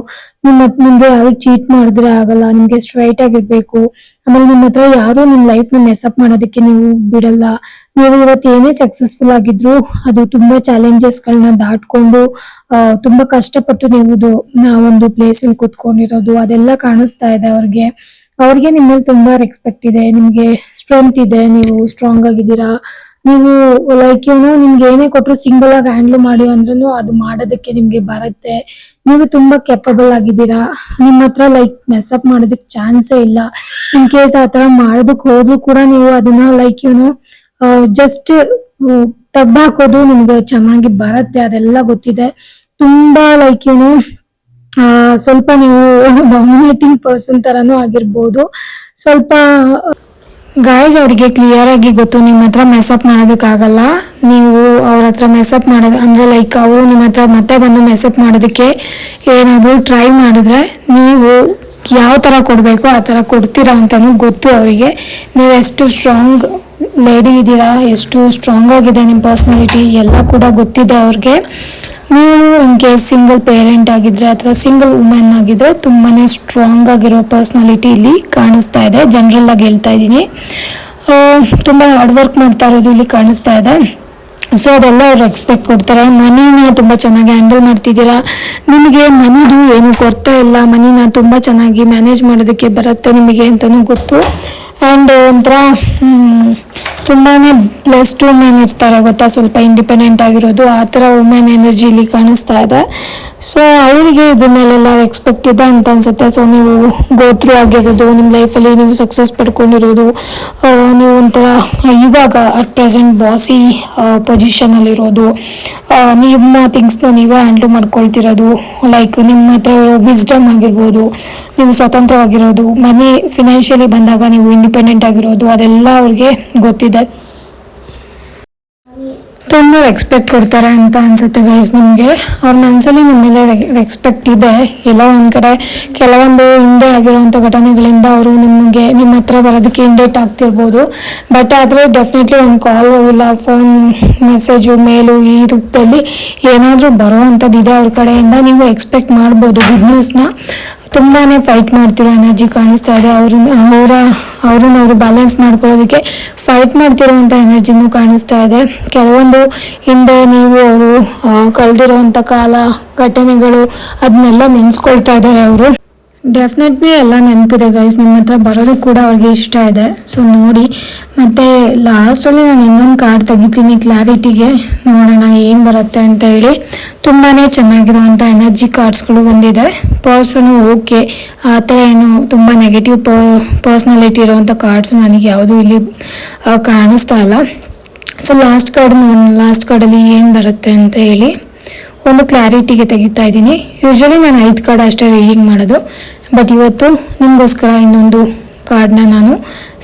ನಿಮ್ಮ ನಿಮ್ಗೆ ಯಾರು ಚೀಟ್ ಮಾಡಿದ್ರೆ ಆಗಲ್ಲ, ನಿಮ್ಗೆ ಸ್ಟ್ರೈಟ್ ಆಗಿರ್ಬೇಕು. ಆಮೇಲೆ ನಿಮ್ಮ ಹತ್ರ ಯಾರು ನಿಮ್ ಲೈಫ್ನ ಮೆಸ್ಅಪ್ ಮಾಡೋದಕ್ಕೆ ನೀವು ಬಿಡಲ್ಲ. ನೀವು ಇವತ್ತು ಏನೇ ಸಕ್ಸಸ್ಫುಲ್ ಆಗಿದ್ರು ಅದು ತುಂಬಾ ಚಾಲೆಂಜಸ್ ಗಳನ್ನ ದಾಟ್ಕೊಂಡು ತುಂಬಾ ಕಷ್ಟಪಟ್ಟು ನೀವು ಒಂದು ಪ್ಲೇಸ್ ಅಲ್ಲಿ ಕುತ್ಕೊಂಡಿರೋದು, ಅದೆಲ್ಲ ಕಾಣಿಸ್ತಾ ಇದೆ ಅವ್ರಿಗೆ. ಅವ್ರಿಗೆ ನಿಮ್ಮಲ್ಲಿ ತುಂಬಾ ರೆಸ್ಪೆಕ್ಟ್ ಇದೆ, ನಿಮ್ಗೆ ಸ್ಟ್ರೆಂತ್ ಇದೆ, ನೀವು ಸ್ಟ್ರಾಂಗ್ ಆಗಿದ್ದೀರಾ. ನೀವು ಲೈಕ್ ಏನು ನಿಮ್ಗೆ ಏನೇ ಕೊಟ್ರು ಸಿಂಗಲ್ ಆಗಿ ಹ್ಯಾಂಡಲ್ ಮಾಡಿ ಅಂದ್ರೂ ಅದು ಮಾಡೋದಕ್ಕೆ ನಿಮ್ಗೆ ಬರುತ್ತೆ. ನೀವು ತುಂಬಾ ಕೆಪಬಲ್ ಆಗಿದ್ದೀರಾ. ನಿಮ್ಮ ಹತ್ರ ಲೈಕ್ ಮೆಸ್ಅಪ್ ಮಾಡೋದಕ್ಕೆ ಚಾನ್ಸೇ ಇಲ್ಲ. ಇನ್ ಕೇಸ್ ಆ ತರ ಮಾಡೋದಕ್ಕೆ ಹೋದ್ರು ಕೂಡ ನೀವು ಅದನ್ನ ಲೈಕ್ ಏನು ಜಸ್ಟ್ ಹಾಕೋದು ನಿಮ್ಗೆ ಚೆನ್ನಾಗಿ ಬರುತ್ತೆ. ಅದೆಲ್ಲ ಗೊತ್ತಿದೆ. ತುಂಬಾ ಲೈಕ್ ಏನು ಸ್ವಲ್ಪ ನೀವು ಡಾಮಿನೇಟಿಂಗ್ ಪರ್ಸನ್ ತರಾನು ಆಗಿರ್ಬೋದು. ಸ್ವಲ್ಪ ಗಾಯ್ಸ್ ಅವರಿಗೆ ಕ್ಲಿಯರ್ ಆಗಿ ಗೊತ್ತು ನಿಮ್ಮ ಹತ್ರ ಮೆಸಪ್ ಮಾಡೋದಕ್ಕಾಗಲ್ಲ. ನೀವು ಅವ್ರ ಹತ್ರ ಮೆಸಪ್ ಮಾಡೋದು, ಅಂದ್ರೆ ಲೈಕ್ ಅವರು ನಿಮ್ಮ ಹತ್ರ ಮತ್ತೆ ಬಂದು ಮೆಸಪ್ ಮಾಡೋದಕ್ಕೆ ಏನಾದರೂ ಟ್ರೈ ಮಾಡಿದ್ರೆ ನೀವು ಯಾವ ಥರ ಕೊಡಬೇಕು, ಆ ಥರ ಕೊಡ್ತೀರಾ ಅಂತಲೂ ಗೊತ್ತು ಅವರಿಗೆ. ನೀವು ಎಷ್ಟು ಸ್ಟ್ರಾಂಗ್ ಲೇಡಿ ಇದ್ದೀರಾ ಎಷ್ಟು ಸ್ಟ್ರಾಂಗ್ ಆಗಿದೆ ನಿಮ್ಮ ಪರ್ಸ್ನಾಲಿಟಿ ಎಲ್ಲ ಕೂಡ ಗೊತ್ತಿದೆ ಅವ್ರಿಗೆ. ನೀವು ಇನ್ ಸಿಂಗಲ್ ಪೇರೆಂಟ್ ಆಗಿದ್ರೆ ಅಥವಾ ಸಿಂಗಲ್ ವುಮೆನ್ ಆಗಿದ್ರೆ ತುಂಬಾನೇ ಸ್ಟ್ರಾಂಗ್ ಆಗಿರೋ ಪರ್ಸ್ನಾಲಿಟಿ ಇಲ್ಲಿ ಕಾಣಿಸ್ತಾ ಇದೆ. ಜನರಲ್ ಆಗಿ ಹೇಳ್ತಾ ಇದ್ದೀನಿ. ತುಂಬಾ ಹಾರ್ಡ್ ವರ್ಕ್ ಮಾಡ್ತಾ ಇರೋದು ಇಲ್ಲಿ ಕಾಣಿಸ್ತಾ ಇದೆ. ಸೊ ಅದೆಲ್ಲ ಅವ್ರು ಎಕ್ಸ್ಪೆಕ್ಟ್ ಕೊಡ್ತಾರೆ. ಮನಿನ ತುಂಬ ಚೆನ್ನಾಗಿ ಹ್ಯಾಂಡಲ್ ಮಾಡ್ತಿದ್ದೀರಾ? ನಿಮಗೆ ಮನಿದು ಏನು ಕೊರತೆ ಇಲ್ಲ? ಮನಿನ ತುಂಬ ಚೆನ್ನಾಗಿ ಮ್ಯಾನೇಜ್ ಮಾಡೋದಕ್ಕೆ ಬರುತ್ತೆ ನಿಮಗೆ ಅಂತಲೂ ಗೊತ್ತು. ಆ್ಯಂಡ್ ಒಂಥರ ತುಂಬಾ ಬ್ಲೆಸ್ಡ್ ವುಮೆನ್ ಇರ್ತಾರೆ ಗೊತ್ತಾ? ಸ್ವಲ್ಪ ಇಂಡಿಪೆಂಡೆಂಟ್ ಆಗಿರೋದು, ಆ ಥರ ವುಮೆನ್ ಎನರ್ಜಿ ಇಲ್ಲಿ ಕಾಣಿಸ್ತಾ ಇದೆ. ಸೊ ಅವರಿಗೆ ಇದ್ರ ಮೇಲೆಲ್ಲ ಎಕ್ಸ್ಪೆಕ್ಟ್ ಇದೆ ಅಂತ ಅನ್ಸುತ್ತೆ. ಸೊ ನೀವು ಗೋತ್ರು ಆಗಿರೋದು ನಿಮ್ಮ ಲೈಫಲ್ಲಿ ನೀವು ಸಕ್ಸಸ್ ಪಡ್ಕೊಂಡಿರೋದು ನೀವು ಒಂಥರ ಇವಾಗ ಅಟ್ ಪ್ರೆಸೆಂಟ್ ಬಾಸಿ ಪೊಸಿಷನಲ್ಲಿರೋದು ನಿಮ್ಮ ಥಿಂಗ್ಸ್ನ ನೀವೇ ಹ್ಯಾಂಡ್ಲ್ ಮಾಡ್ಕೊಳ್ತಿರೋದು. ಲೈಕ್ ನಿಮ್ಮ ಹತ್ರ ವಿಸ್ಡಮ್ ಆಗಿರ್ಬೋದು, ನೀವು ಸ್ವತಂತ್ರವಾಗಿರೋದು, ಮನಿ ಫಿನಾನ್ಷಿಯಲಿ ಬಂದಾಗ ನೀವು ಇಂಡಿಪೆಂಡೆಂಟ್ ಆಗಿರೋದು ಅದೆಲ್ಲ ಅವ್ರಿಗೆ ಗೊತ್ತಿದೆ. ತುಂಬ ಎಕ್ಸ್ಪೆಕ್ಟ್ ಕೊಡ್ತಾರೆ ಅಂತ ಅನ್ಸುತ್ತೆ ಗೈಸ್ ನಿಮಗೆ. ಅವ್ರ ಮನಸ್ಸಲ್ಲಿ ನಿಮ್ಮ ಮೇಲೆ ಎಕ್ಸ್ಪೆಕ್ಟ್ ಇದೆ. ಎಲ್ಲ ಒಂದು ಕಡೆ ಕೆಲವೊಂದು ಹಿಂದೆ ಆಗಿರುವಂಥ ಘಟನೆಗಳಿಂದ ಅವರು ನಿಮಗೆ ನಿಮ್ಮ ಹತ್ರ ಬರೋದಕ್ಕೆ ಇಂಡೇಟ್ ಆಗ್ತಿರ್ಬೋದು. ಬಟ್ ಆದರೆ ಡೆಫಿನೆಟ್ಲಿ ಒಂದು ಕಾಲ್ ಇಲ್ಲ ಫೋನ್ ಮೆಸೇಜು ಮೇಲು ಈ ರೂಪದಲ್ಲಿ ಏನಾದರೂ ಬರೋವಂಥದ್ದು ಇದೆ ಅವ್ರ ಕಡೆಯಿಂದ, ನೀವು ಎಕ್ಸ್ಪೆಕ್ಟ್ ಮಾಡ್ಬೋದು ಗುಡ್ ನ್ಯೂಸ್ನ ತುಂಬಾನೇ ಫೈಟ್ ಮಾಡ್ತಿರೋ ಎನರ್ಜಿ ಕಾಣಿಸ್ತಾ ಇದೆ. ಅವ್ರನ್ನ ಅವರ, ಅವ್ರನ್ನ ಅವರು ಬ್ಯಾಲೆನ್ಸ್ ಮಾಡ್ಕೊಳ್ಳೋದಕ್ಕೆ ಫೈಟ್ ಮಾಡ್ತಿರೋವಂಥ ಎನರ್ಜಿನೂ ಕಾಣಿಸ್ತಾ ಇದೆ. ಕೆಲವೊಂದು ಹಿಂದೆ ನೀವು ಅವರು ಕಳೆದಿರೋವಂಥ ಕಾಲ, ಘಟನೆಗಳು ಅದನ್ನೆಲ್ಲ ನೆನೆಸ್ಕೊಳ್ತಾ ಇದ್ದಾರೆ ಅವರು. ಡೆಫಿನೆಟ್ಲಿ ಎಲ್ಲ ನೆನಪಿದೆ ಗೈಸ್ ನಿಮ್ಮ ಹತ್ರ ಬರೋದು ಕೂಡ ಅವ್ರಿಗೆ ಇಷ್ಟ ಇದೆ. ಸೊ ನೋಡಿ. ಮತ್ತೆ ಲಾಸ್ಟಲ್ಲಿ ನಾನು ಇನ್ನೊಂದು ಕಾರ್ಡ್ ತೆಗಿತೀನಿ ಕ್ಲಾರಿಟಿಗೆ ನೋಡೋಣ ಏನು ಬರುತ್ತೆ ಅಂತ ಹೇಳಿ. ತುಂಬಾ ಚೆನ್ನಾಗಿರುವಂಥ ಎನರ್ಜಿ ಕಾರ್ಡ್ಸ್ಗಳು ಬಂದಿದೆ. ಪರ್ಸನು ಓಕೆ ಆ ಥರ ಏನು ತುಂಬ ನೆಗೆಟಿವ್ ಪರ್ಸ್ನಾಲಿಟಿ ಇರುವಂಥ ಕಾರ್ಡ್ಸ್ ನನಗೆ ಯಾವುದು ಇಲ್ಲಿ ಕಾಣಿಸ್ತಾ ಇಲ್ಲ. ಸೊ ಲಾಸ್ಟ್ ಕಾರ್ಡ್ ನೋಡೋಣ ಲಾಸ್ಟ್ ಕಾರ್ಡಲ್ಲಿ ಏನು ಬರುತ್ತೆ ಅಂತ ಹೇಳಿ. ಒಂದು ಕ್ಲಾರಿಟಿಗೆ ತೆಗಿತಾ ಇದ್ದೀನಿ. ಯೂಶ್ವಲಿ ನಾನು ಐದು ಕಾರ್ಡ್ ಅಷ್ಟೇ ರೀಡಿಂಗ್ ಮಾಡೋದು. ಬಟ್ ಇವತ್ತು ನಿಮಗೋಸ್ಕರ ಇನ್ನೊಂದು ಕಾರ್ಡ್ನ ನಾನು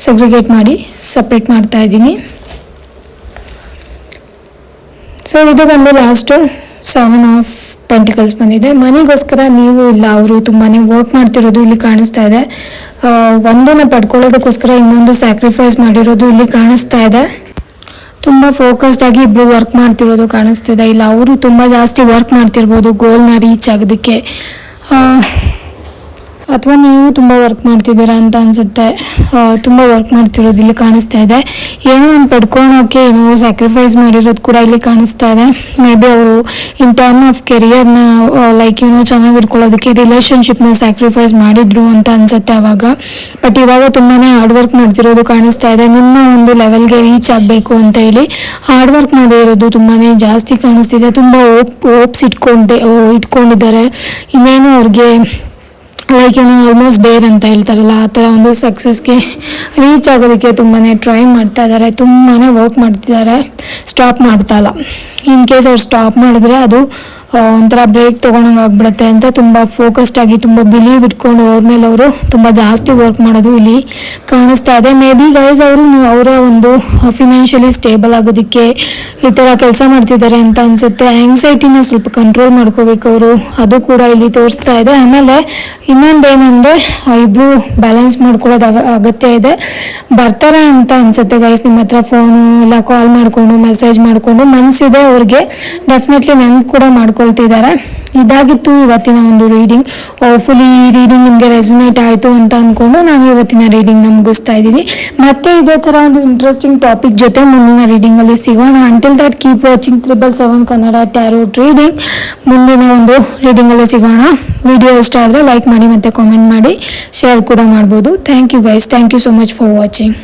ಸೆಗ್ರಿಗೇಟ್ ಮಾಡಿ ಸಪ್ರೇಟ್ ಮಾಡ್ತಾ ಇದ್ದೀನಿ. ಸೊ ಇದು ಬಂದು ಲಾಸ್ಟು ಸೆವೆನ್ ಆಫ್ ಪೆಂಟಿಕಲ್ಸ್ ಬಂದಿದೆ. ಮನೆಗೋಸ್ಕರ ನೀವು ಇಲ್ಲ, ಅವರು ತುಂಬಾ ವರ್ಕ್ ಮಾಡ್ತಿರೋದು ಇಲ್ಲಿ ಕಾಣಿಸ್ತಾ ಇದೆ. ಒಂದನ್ನು ಪಡ್ಕೊಳ್ಳೋದಕ್ಕೋಸ್ಕರ ಇನ್ನೊಂದು ಸ್ಯಾಕ್ರಿಫೈಸ್ ಮಾಡಿರೋದು ಇಲ್ಲಿ ಕಾಣಿಸ್ತಾ ಇದೆ. ತುಂಬ ಫೋಕಸ್ಡ್ ಆಗಿ ಇಬ್ರು ವರ್ಕ್ ಮಾಡ್ತಿರೋದು ಕಾಣಿಸ್ತಿದೆ. ಇಲ್ಲ, ಅವರು ತುಂಬ ಜಾಸ್ತಿ ವರ್ಕ್ ಮಾಡ್ತಿರ್ಬೋದು ಗೋಲ್ನ ರೀಚ್ ಆಗೋದಕ್ಕೆ. ಅಥವಾ ನೀವು ತುಂಬ ವರ್ಕ್ ಮಾಡ್ತಿದ್ದೀರಾ ಅಂತ ಅನ್ಸುತ್ತೆ. ತುಂಬ ವರ್ಕ್ ಮಾಡ್ತಿರೋದು ಇಲ್ಲಿ ಕಾಣಿಸ್ತಾ ಇದೆ. ಏನೋ ಒಂದು ಪಡ್ಕೊಳೋಕೆ ಏನೋ ಸ್ಯಾಕ್ರಿಫೈಸ್ ಮಾಡಿರೋದು ಕೂಡ ಇಲ್ಲಿ ಕಾಣಿಸ್ತಾ ಇದೆ. ಮೇ ಬಿ ಅವರು ಇನ್ ಟರ್ಮ್ ಆಫ್ ಕೆರಿಯರ್ನ ಲೈಕ್ ಏನೋ ಚೆನ್ನಾಗಿ ಇಟ್ಕೊಳ್ಳೋದಕ್ಕೆ ರಿಲೇಷನ್ಶಿಪ್ನ ಸ್ಯಾಕ್ರಿಫೈಸ್ ಮಾಡಿದ್ರು ಅಂತ ಅನ್ಸುತ್ತೆ ಅವಾಗ. ಬಟ್ ಇವಾಗ ತುಂಬಾ ಹಾರ್ಡ್ ವರ್ಕ್ ಮಾಡ್ತಿರೋದು ಕಾಣಿಸ್ತಾ ಇದೆ. ನಿಮ್ಮ ಒಂದು ಲೆವೆಲ್ಗೆ ರೀಚ್ ಆಗಬೇಕು ಅಂತ ಹೇಳಿ ಹಾರ್ಡ್ ವರ್ಕ್ ಮಾಡಿರೋದು ತುಂಬಾ ಜಾಸ್ತಿ ಕಾಣಿಸ್ತಿದೆ. ತುಂಬ ಓಪ್ ಓಪ್ಸ್ ಇಟ್ಕೊಂಡೆ ಇಟ್ಕೊಂಡಿದ್ದಾರೆ. ಇನ್ನೇನು ಅವ್ರಿಗೆ ಲೈಕ್ ಏನೋ ಆಲ್ಮೋಸ್ಟ್ ಡೇರ್ ಅಂತ ಹೇಳ್ತಾರಲ್ಲ, ಆ ಥರ ಒಂದು ಸಕ್ಸಸ್ಗೆ ರೀಚ್ ಆಗೋದಕ್ಕೆ ತುಂಬಾ ಟ್ರೈ ಮಾಡ್ತಾ ಇದ್ದಾರೆ ತುಂಬಾ ವರ್ಕ್ ಮಾಡ್ತಿದ್ದಾರೆ ಸ್ಟಾಪ್ ಮಾಡ್ತಾ ಇಲ್ಲ. ಇನ್ ಕೇಸ್ ಅವ್ರು ಸ್ಟಾಪ್ ಮಾಡಿದ್ರೆ ಅದು ಒಂಥರ ಬ್ರೇಕ್ ತೊಗೊಂಡಂಗೆ ಆಗ್ಬಿಡುತ್ತೆ ಅಂತ ತುಂಬ ಫೋಕಸ್ಡ್ ಆಗಿ, ತುಂಬ ಬಿಲೀವ್ ಇಟ್ಕೊಂಡು ಅವ್ರ ಮೇಲೆ ಅವರು ತುಂಬ ಜಾಸ್ತಿ ವರ್ಕ್ ಮಾಡೋದು ಇಲ್ಲಿ ಕಾಣಿಸ್ತಾ ಇದೆ. ಮೇ ಬಿ ಗೈಸ್ ಅವರು ನೀವು ಅವರ ಒಂದು ಫಿನಾನ್ಷಿಯಲಿ ಸ್ಟೇಬಲ್ ಆಗೋದಕ್ಕೆ ಈ ಥರ ಕೆಲಸ ಮಾಡ್ತಿದ್ದಾರೆ ಅಂತ ಅನಿಸುತ್ತೆ. ಆ್ಯಂಗ್ಸೈಟಿನ ಸ್ವಲ್ಪ ಕಂಟ್ರೋಲ್ ಮಾಡ್ಕೋಬೇಕು ಅವರು. ಅದು ಕೂಡ ಇಲ್ಲಿ ತೋರಿಸ್ತಾ ಇದೆ. ಆಮೇಲೆ ಇನ್ನೊಂದೇನೆಂದರೆ ಇಬ್ಬರು ಬ್ಯಾಲೆನ್ಸ್ ಮಾಡ್ಕೊಳ್ಳೋದು ಅಗ- ಅಗತ್ಯ ಇದೆ. ಬರ್ತಾರೆ ಅಂತ ಅನಿಸುತ್ತೆ ಗೈಸ್ ನಿಮ್ಮ ಹತ್ರ ಫೋನು ಇಲ್ಲ ಕಾಲ್ ಮಾಡಿಕೊಂಡು ಮೆಸೇಜ್ ಮಾಡಿಕೊಂಡು ಮನಸ್ಸಿದೆ ಅವ್ರಿಗೆ. ಡೆಫಿನೆಟ್ಲಿ ನೆನ್ಪು ಕೂಡ ಮಾಡ್ಕೊಳ್ತಿದ್ದಾರೆ ಇದಾಗಿತ್ತು ಇವತ್ತಿನ ಒಂದು ರೀಡಿಂಗ್ ಹೋಪ್ಫುಲಿ ಈ ರೀಡಿಂಗ್ ನಿಮಗೆ ರೆಸುನೇಟ್ ಆಯಿತು ಅಂತ ಅಂದ್ಕೊಂಡು ನಾನು ಇವತ್ತಿನ ರೀಡಿಂಗ್ನ ಮುಗಿಸ್ತಾ ಇದ್ದೀನಿ. ಮತ್ತೆ ಇದೇ ಥರ ಒಂದು ಇಂಟ್ರೆಸ್ಟಿಂಗ್ ಟಾಪಿಕ್ ಜೊತೆ ಮುಂದಿನ ರೀಡಿಂಗಲ್ಲಿ ಸಿಗೋಣ. Until that keep watching triple seven Kannada tarot reading ಮುಂದಿನ ಒಂದು ರೀಡಿಂಗಲ್ಲಿ ಸಿಗೋಣ. ವಿಡಿಯೋ ಇಷ್ಟ ಆದರೆ ಲೈಕ್ ಮಾಡಿ ಮತ್ತು ಕಾಮೆಂಟ್ ಮಾಡಿ. ಶೇರ್ ಕೂಡ ಮಾಡ್ಬೋದು. Thank you guys thank you so much for watching